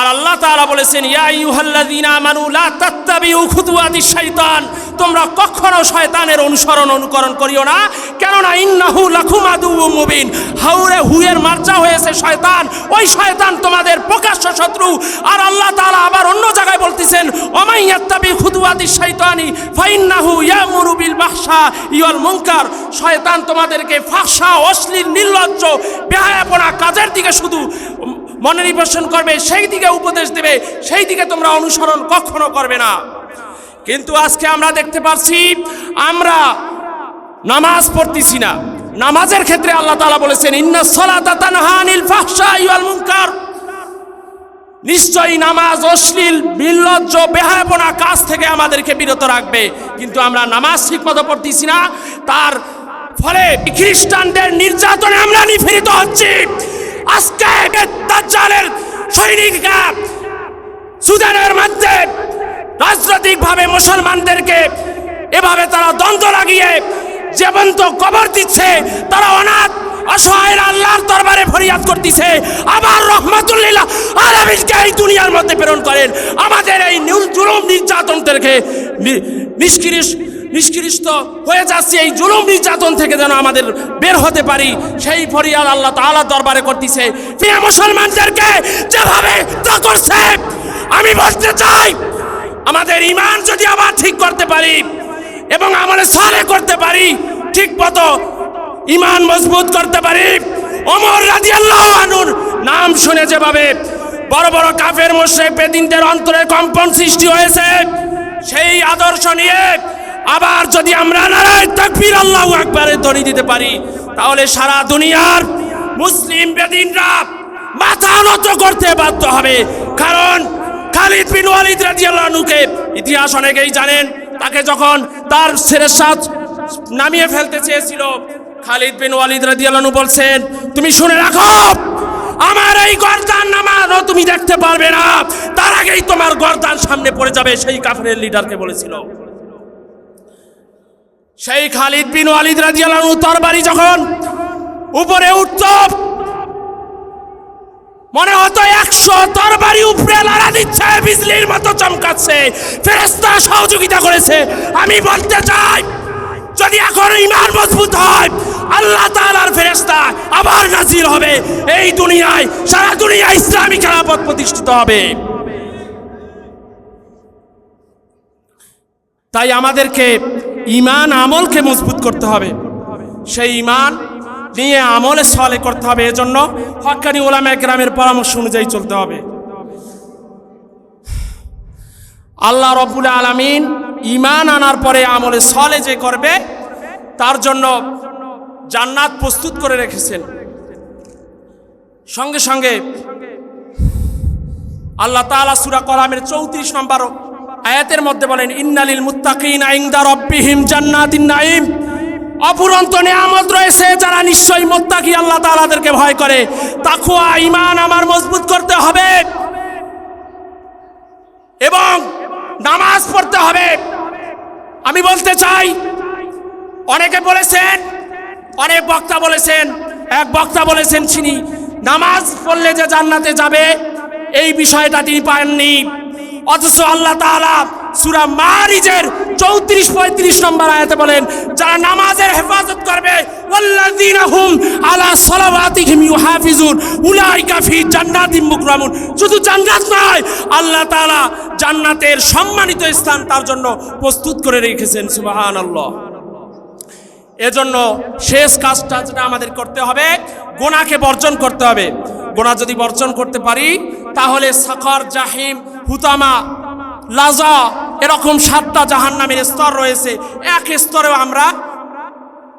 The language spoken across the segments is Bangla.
আর আল্লাহ তাআলা বলেছেন শাইতান, তোমরা কখনো শয়তানের অনুসরণ অনুকরণ করিও না। কেননা ইন্নাহু লাকুম আদুউম মুবিন। হাউরে হুয়ের মার্চা হয়েছে শয়তান। ওই শয়তান তোমাদের প্রকাশ্য শত্রু। আর আল্লাহ তাআলা আবার অন্য জায়গায় বলতেছেন, ওমাই ইয়াত্তাবি খুতুওয়াতিশ শাইতানি, ফাইন্নাহু ইয়ামুরু বিল বাহশা ইয়াল মুনকার। শয়তান তোমাদেরকে ফাহশা, অশ্লীল, নির্লজ্জ, বেহায়াপনা কাজের দিকে শুধু মনোনিবেশন করবে, সেই দিকে উপদেশ দেবে, সেই দিকে তোমরা অনুসরণ কখনো করবে না। কিন্তু আজকে আমরা দেখতে পাচ্ছি আমরা নামাজ পড়তেছি না। নামাজের ক্ষেত্রে আল্লাহ তাআলা বলেছেন, ইন্না সলাতা তানহা আনিল ফাহশাই ওয়াল মুনকার। নিশ্চয়ই নামাজ অশ্লীল, নির্লজ্জ, বেহায়াপনা কাজ থেকে আমাদেরকে বিরত রাখবে। কিন্তু আমরা নামাজ ঠিকমতো পড়তেছি না, তার ফলে খ্রিস্টানদের নির্যাতনে আমরা নিপীড়িত হচ্ছি। আজকে দাজ্জালের সৈনিকরা সুদানের মধ্যে রাজনৈতিকভাবে মুসলমানদেরকে এভাবে তারা দ্বন্দ্ব লাগিয়ে জীবন্ত কবর দিচ্ছে, তারা অনাথ অসহায় আল্লাহর দরবারে ফরিয়াদ করতেছে। আবার রহমাতুল্লিল্লাহ আলামিনকে এই দুনিয়ার মধ্যে প্রেরণ করেন। আমাদের এই জুলুম নির্যাতন থেকে নি- নিষ্ক্রিয় নিষ্কৃষ্ট হয়ে যাচ্ছে এই জুলুম নির্যাতন থেকে যেন আমাদের বের হতে পারি। সেই ফরিয়াদ আল্লাহ তাআলার দরবারে করতেছে। প্রিয় মুসলমানদেরকে যেভাবে করছে, আমি বলতে চাই, আমাদের ইমান যদি আবার ঠিক করতে পারি এবং আমলে সালে করতে পারি, ঠিক মতো ইমান মজবুত করতে পারি। ওমর রাদিয়াল্লাহু আনহুর নাম শুনে যেভাবে বড় বড় কাফের মোশরেক বেদিনদের অন্তরে কম্পন সৃষ্টি হয়েছে, সেই আদর্শ নিয়ে আবার যদি আমরা নারায় তাকবীর আল্লাহু আকবারে ধ্বনি দিতে পারি, তাহলে সারা দুনিয়ার মুসলিম বেদিনরা মাথা নত করতে বাধ্য হবে। কারণ খালিদ বিন ওয়ালিদ রাদিয়াল্লাহু আনহুকে ইতিহাস অনেকেই জানেন, তাকে যখন তার ছেলের সাথ নামিয়ে ফেলতে চেয়েছিল, খালিদ বিন ওয়ালিদ রাদিয়াল্লাহু আনহু বলছেন, তুমি শুনে রাখো, আমার এই গর্দান নামানো তুমি দেখতে পারবে না। তার আগেই তোমার গর্দান সামনে পড়ে যাবে, সেই কাফেরের লিডারকে বলেছিল। সেই খালিদ বিন ওয়ালিদ রাদিয়াল্লাহু আনহু তরবারি যখন উপরে উঠত, মনে হতো একশো তরবারি উপরে লড়া দিচ্ছে, বিজলির মতো চমকাচ্ছে ফেরেস্তা সহযোগিতা করেছে। আমি বলতে চাই, যদি এখন ইমান মজবুত হয়, আল্লাহ তাআলার ফেরেস্তা আবার নাজির হবে। এই দুনিয়ায়, সারা দুনিয়ায় ইসলামী খেলাপথ প্রতিষ্ঠিত হবে। তাই আমাদেরকে ইমান আমলকে মজবুত করতে হবে। সেই ইমান নিয়ে আমলে সলে করতে হবে। এজন্য হক্কানি ওলামা গ্রামের পরামর্শ অনুযায়ী চলতে হবে। আল্লাহ রবুল আলামিন ইমান আনার পরে আমলে সলে যে করবে, তার জন্য জান্নাত প্রস্তুত করে রেখেছেন। সঙ্গে সঙ্গে আল্লাহ তাআলা সূরা কলামের চৌত্রিশ নম্বর আয়াতের মধ্যে বলেন, ইন্নালিল মুত্তাকিন ইনদা রব্বিহিম জান্নাতিন নাঈম। অপুরন্ত নিয়ামত রয়েছে যারা নিশ্চয়ই মোত্তাকি, আল্লাহ তাআলাদেরকে ভয় করে। তাকওয়া, ঈমান আমার মজবুত করতে হবে। এবং নামাজ পড়তে হবে। আমি বলতে চাই, অনেকে বলেছেন, অনেক বক্তা বলেছেন, এক বক্তা বলেছেন তিনি নামাজ পড়লে যে জান্নাতে যাবে, এই বিষয়টা তিনি পাননি। অথচ আল্লাহ তাআলা সূরা মারিজের চৌত্রিশ পঁয়ত্রিশ নম্বর আয়াতে বলেন, যারা নামাজের হেফাজত করবে আলা সালাওয়াতিহিম ইউহাফিজুন, উলাইকা ফি জান্নাতিম মুকরামুন। শুধু জান্নাত নয়, আল্লাহ তাআলা জান্নাতের সম্মানিত স্থান তার জন্য প্রস্তুত করে রেখেছেন, সুবহানাল্লাহ। এজন্য শেষ কাজটা যেটা আমাদের করতে হবে, গোনাকে বর্জন করতে হবে। গোনা যদি বর্জন করতে পারি, তাহলে সাকর জাহিম হুতামা, লাজা, এরকম সাতটা জাহান্নামের স্তর রয়েছে। এক স্তরেও আমরা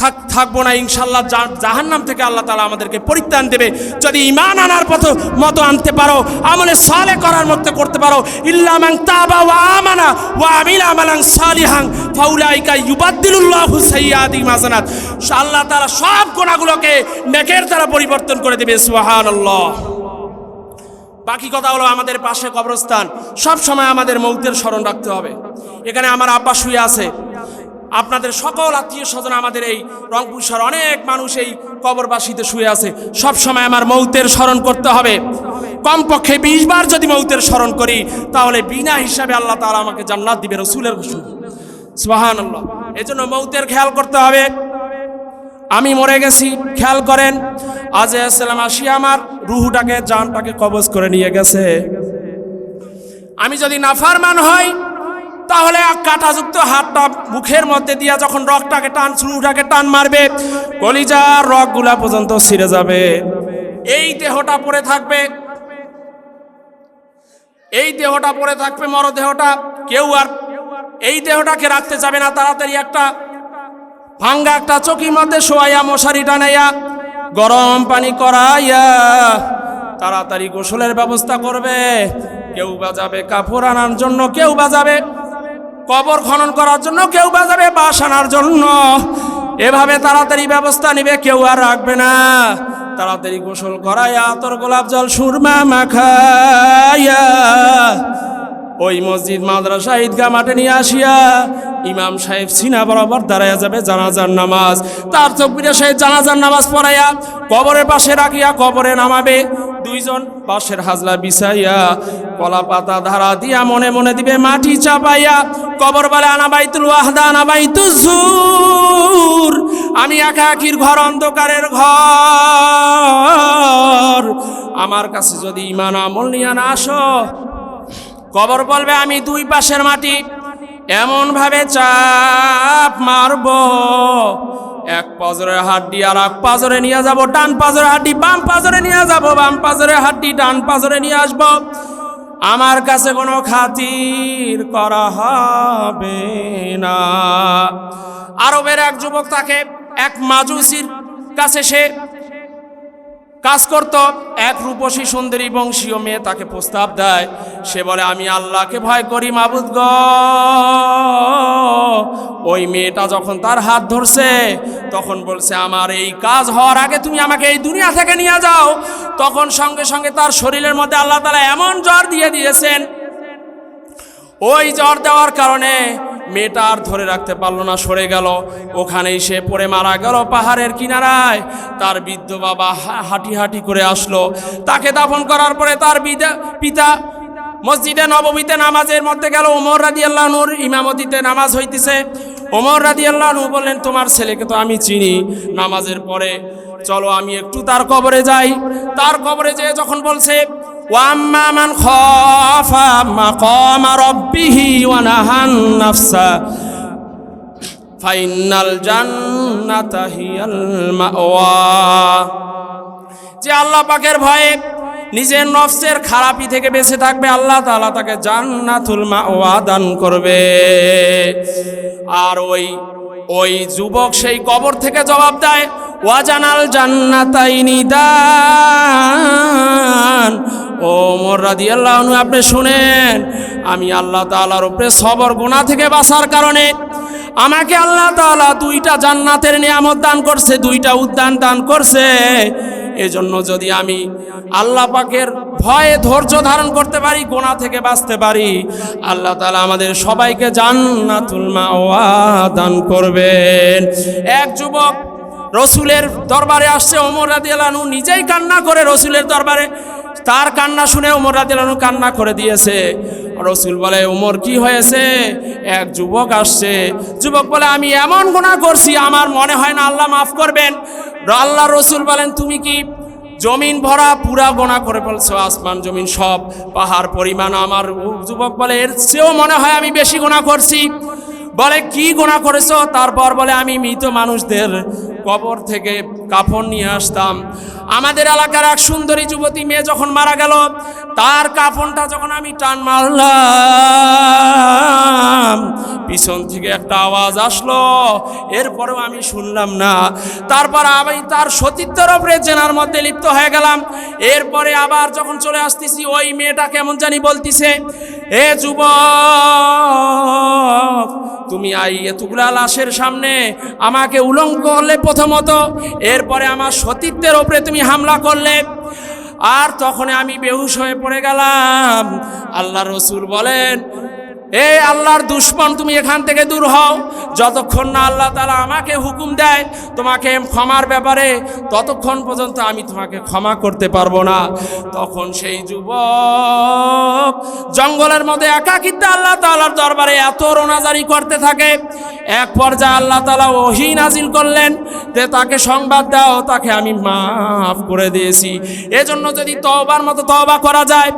থাক, থাকব না, ইনশাল্লাহ জাহান্নাম থেকে আল্লাহ তালা আমাদেরকে পরিত্রাণ দেবে। যদি ইমান আনার পথ মতো আনতে পারো, আমলে সালে করার মতো করতে পারো ইল্লামাং তাবা ওয়া আমানা ওয়া আমিলা আমালাং সালিহাং ফাউলাইকা ইউবাদ্দিলুল্লাহু সাইয়্যাতিহিম হাসানাত আল্লাহ তাআলা সব গুনাহগুলোকে নেকের দ্বারা পরিবর্তন করে দেবে, সুবহানাল্লাহ। বাকি কথা হলো আমাদের পাশে কবরস্থান। সব সময় আমাদের মৌতের স্মরণ রাখতে হবে। এখানে আমার আব্বা শুয়ে আছে। আপনাদের সকল আত্মীয় স্বজন আমাদের এই রংপুর শহর অনেক মানুষ এই কবরবাসীতে শুয়ে আছে। সব সময় আমার মৌতের স্মরণ করতে হবে। কমপক্ষে বিশ বার যদি মৌতের স্মরণ করি, তাহলে বিনা হিসাবে আল্লাহ তাআলা আমাকে জান্নাত দিবে, রসুলের ঘোষণা সুবাহান আল্লাহ এই জন্য মৌতের খেয়াল করতে হবে। আমি মরে গেছি, খেয়াল করেন। আজ আসসালাম আসি আমার, রুহুটাকে, জানটাকে কবজ করে নিয়ে গেছে। আমি যদি নাফারমান হই, তাহলে কাঁটাযুক্ত হাতটা মুখের মধ্যে দিয়া যখন রকটাকে টান রুহুটাকে টান মারবে, কলিজার রকগুলা পর্যন্ত ছিঁড়ে যাবে। এই দেহটা পড়ে থাকবে, এই দেহটা পড়ে থাকবে মরদেহটা। কেউ আর এই দেহটাকে রাখতে যাবে না, তাড়াতাড়ি একটা ভাঙ্গা একটা চকির মধ্যে শোয়াইয়া মশারি টানাইয়া গরম পানি করাইয়া তাড়াতাড়ি গোসলের ব্যবস্থা করবে। কেউ বাজাবে কাপড় আনার জন্য, কেউ বাজাবে কবর খনন করার জন্য, কেউ বাজাবে বাস আনার জন্য। এভাবে তাড়াতাড়ি ব্যবস্থা নিবে, কেউ আর রাখবে না। তাড়াতাড়ি গোসল করাইয়া আতর গোলাপ জল, সুরমা মাখাইয়া ওই মসজিদ মাদ্রাসা ঈদগাহ মাঠে নিয়ে আসিয়া ইমাম সাহেব সিনা বরাবর দাঁড়াইয়া যাবে জানাজার নামাজ। তার তকবিরে সাহেব জানাজার নামাজ পড়াইয়া কবরের পাশে রাখিয়া কবরে নামাবে। দুইজন পাশের হাজলা বিছাইয়া কলা পাতা ধারা দিয়া মনে মনে দিবে মাটি চাপাইয়া, কবর বলে আনাবাইতুল ওয়াহদা আনাবাইতু জুর। আমি একা একির ঘর, অন্ধকারের ঘর। আমার কাছে যদি ইমান আমল নিয়ে না আসো কবর বলবে, আমি দুই পাশের মাটি এমন ভাবে চাপ মারব। এক পাজরের হাড্ডি আর এক পাজরে নিয়ে যাব, ডান পাজরের হাড্ডি, বাম পাজরে নিয়ে যাব, বাম পাজরের হাড্ডি, ডান পাজরে নিয়ে আসব। আমার কাছে কোনো খাতির করা হবে না। আরবের এক যুবক তাকে, এক মাজুসির কাছে সে কাজ করত, এক রূপসী সুন্দরী বংশীয় মেয়ে তাকে প্রস্তাব দেয়। সে বলে, আমি আল্লাহকে ভয় করি, মাবুদ গ। ওই মেয়েটা যখন তার হাত ধরছে, তখন বলছে, আমার এই কাজ হওয়ার আগে তুমি আমাকে এই দুনিয়া থেকে নিয়ে যাও। তখন সঙ্গে সঙ্গে তার শরীরের মধ্যে আল্লাহ তালা এমন জ্বর দিয়ে দিয়েছেন। ওই জ্বর দেওয়ার কারণে মেয়েটা আর ধরে রাখতে পারল না, সরে গেল। ওখানেই সে পড়ে মারা গেল পাহাড়ের কিনারায়। তার বৃদ্ধ বাবা হাঁটি হাঁটি করে আসলো। তাকে দাফন করার পরে তার পিতা মসজিদে নবমীতে নামাজের মধ্যে গেল। ওমর রাদি আল্লাহনুর ইমামতিতে নামাজ হইতেছে। ওমর রাদি আল্লাহনু বললেন, তোমার ছেলেকে তো আমি চিনি। নামাজের পরে চলো, আমি একটু তার কবরে যাই। তার কবরে যেয়ে যখন বলছে মান খাফা মাকামা রাব্বিহি ওয়া নাহান নাফসা ফাইনাল জান্নাতা হিয়াল মাওয়া যে আল্লাহ পাকের ভয়ে নিজের নফসের খারাপি থেকে বেঁচে থাকবে, আল্লাহ তাআলা তাকে জান্নাতুল মাওয়া দান করবে। আর ওই ওই যুবক সেই কবর থেকে জবাব দেয়, ওয়াজানাল জান্নাতাইনি দান। ও মোর রাদিয়াল্লাহু আনহু, আপনি শুনেন, আমি আল্লাহ তাআলার উপরে সবর গুনাহ থেকে বাঁচার কারণে আমাকে আল্লাহ তাআলা দুইটা জান্নাতের নিয়ামত দান করছে, দুইটা উদ্যান দান করছে। এজন্য যদি আমি আল্লাহ পাকের ভয়ে ধৈর্য ধারণ করতে পারি গোনা থেকে বাঁচতে পারি, আল্লাহ তাআলা আমাদের সবাইকে জান্নাতুল মাওয়া দান করবেন। এক যুবক রসুলের দরবারে আসছে ওমর রাদিয়ালানু নিজেই কান্না করে রসুলের দরবারে। তার কান্না শুনে ওমর রাদিয়ালানু কান্না করে দিয়েছে। রসুল বলে, ওমর, কি হয়েছে? এক যুবক আসছে। যুবক বলে, আমি এমন গুনাহ করছি, আমার মনে হয় না আল্লাহ মাফ করবেন। আল্লাহ রসুল বলেন, তুমি কি জমিন ভরা পুরা গোনা করে ফেলছো? আসমান জমিন সব, পাহাড় পরিমাণ আমার? যুবক বলে, এর চেয়েও মনে হয় আমি বেশি গোনা করছি। বলে, কি গোনা করেছ? তারপর বলে, আমি মৃত মানুষদের কবর থেকে কাফন নিয়ে আসতাম। আমাদের এলাকার এক সুন্দরী যুবতী মেয়ে যখন মারা গেল, তার কাফনটা যখন আমি টান মারলাম, পিছন থেকে একটা আওয়াজ আসলো। এরপরেও আমি শুনলাম না। তারপর আমি তার সতীত্বের ওপরে জেনার মধ্যে লিপ্ত হয়ে গেলাম। এরপরে আবার যখন চলে আসতেছি, ওই মেয়েটা কেমন জানি বলতিছে, এ যুবক তুমি আই এতগুলা লাশের সামনে আমাকে উলঙ্গ করলে প্রথমত, এরপরে আমার সতীত্বের ওপরে তুমি হামলা করলে। আর তখন আমি বেহুশ হয়ে পড়ে গেলাম। আল্লাহ রসুল বলেন এ আল্লাহর দুশ্মন, তুমি এখান থেকে দূর হও। যতক্ষণ না আল্লাহ তালা আমাকে হুকুম দেয়, তোমাকে ক্ষমার ব্যাপারে ততক্ষণ পর্যন্ত আমি তোমাকে ক্ষমা করতে পারব না। তখন সেই যুবক জঙ্গলের মধ্যে একাকিত্বে আল্লাহ তালার দরবারে এত রোনাজারি করতে থাকে। এক পর্যায়ে আল্লাহ তালা ওহি নাজিল করলেন, যে তাকে সংবাদ দাও, তাকে আমি মাফ করে দিয়েছি। এজন্য যদি তওবার মতো তওবা করা যায়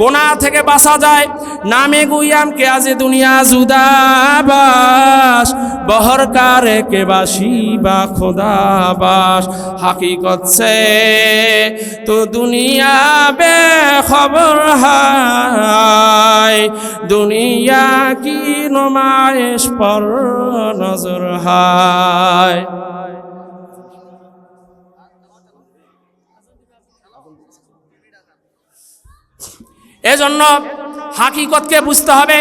গোনা থেকে বাঁচা যায়, নামে গুইয়াম কে আজে দুনিয়া জুদাবাস, বহর কারে কে বাসি বা খোদাবাস। হাকিকত সে তো দুনিয়া বে খবর হায়, দুনিয়া কি নমায়েশ পর নজর হায়। এজন্য হাকিকতকে বুঝতে হবে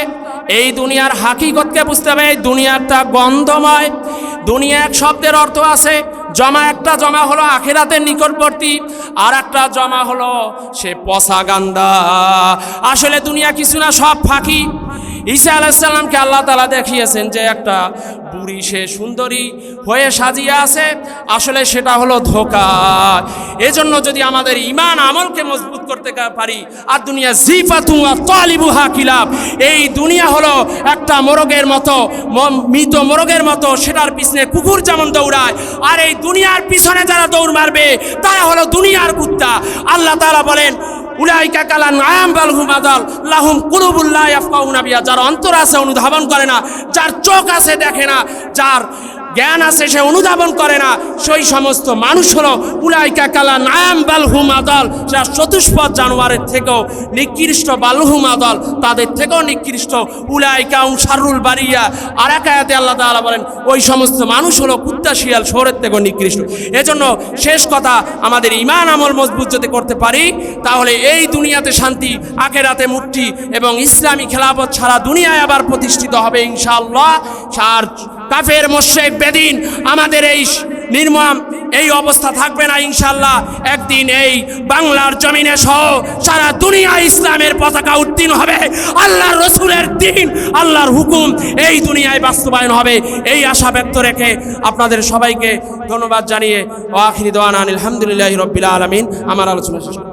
এই দুনিয়ার হাকিগতকে বুঝতে হবে, এই দুনিয়াটা গন্ধময়। দুনিয়া এক শব্দের অর্থ আছে, জমা একটা জমা হলো আখেরাতের নিকটবর্তী, আর একটা জমা হলো সে পসা গান্দা আসলে দুনিয়া কিছু না, সব ফাঁকি। ঈসা আলাইসাল্লামকে আল্লাহ তালা দেখিয়েছেন যে একটা বুড়ি সে সুন্দরী হয়ে সাজিয়ে আছে। আসলে সেটা হলো ধোকা। এজন্য যদি আমাদের ইমান আমলকে মজবুত করতে পারি, আর দুনিয়া জিফাতু তালিবুহা কিলাব এই দুনিয়া হলো একটা মোরগের মতো মৃত মোরগের মতো, সেটার পিছনে কুকুর যেমন দৌড়ায়, আর এই দুনিয়ার পিছনে যারা দৌড় মারবে, তারা হলো দুনিয়ার কুত্তা। আল্লাহ তাআলা বলেন উলাইকা কালান নাম বালহুম আদাল লাহুম কুলুবুল্লাহ ইয়াফকাউনা বিয়া যার অন্তর আছে অনুধাবন করে না, যার চোখ আছে দেখে না, যার জ্ঞান আছে, সে অনুধাবন করে না। সেই সমস্ত মানুষ হলো উলাইকা কালা নাম বালহুম আদাল যা চতুষ্পদ জানোয়ারের থেকেও নিকৃষ্ট বালহুম আদাল, তাদের থেকেও নিকৃষ্ট উলাইকা উম শারুল বাড়িয়া আর এক আয়াতে আল্লাহ তাআলা বলেন, ওই সমস্ত মানুষ হলো কুত্তা, শিয়াল, শহরের থেকেও নিকৃষ্ট। এজন্য শেষ কথা, আমাদের ইমান আমল মজবুত যদি করতে পারি, তাহলে এই দুনিয়াতে শান্তি, আখেরাতে মুক্তি এবং ইসলামী খেলাফত ছাড়া দুনিয়ায় আবার প্রতিষ্ঠিত হবে ইনশাআল্লাহ। আর কাফের মোশেক বেদিন, আমাদের এই নির্মম এই অবস্থা থাকবে না ইনশাল্লাহ একদিন এই বাংলার জমিনে সহ সারা দুনিয়া ইসলামের পতাকা উত্তীর্ণ হবে। আল্লাহর রসুলের দিন, আল্লাহর হুকুম এই দুনিয়ায় বাস্তবায়ন হবে। এই আশা ব্যক্ত রেখে আপনাদের সবাইকে ধন্যবাদ জানিয়ে ও আখিরি দোয়ান আলহামদুলিল্লাহ রব্বিল আলমিন। আমার আলোচনা শেষ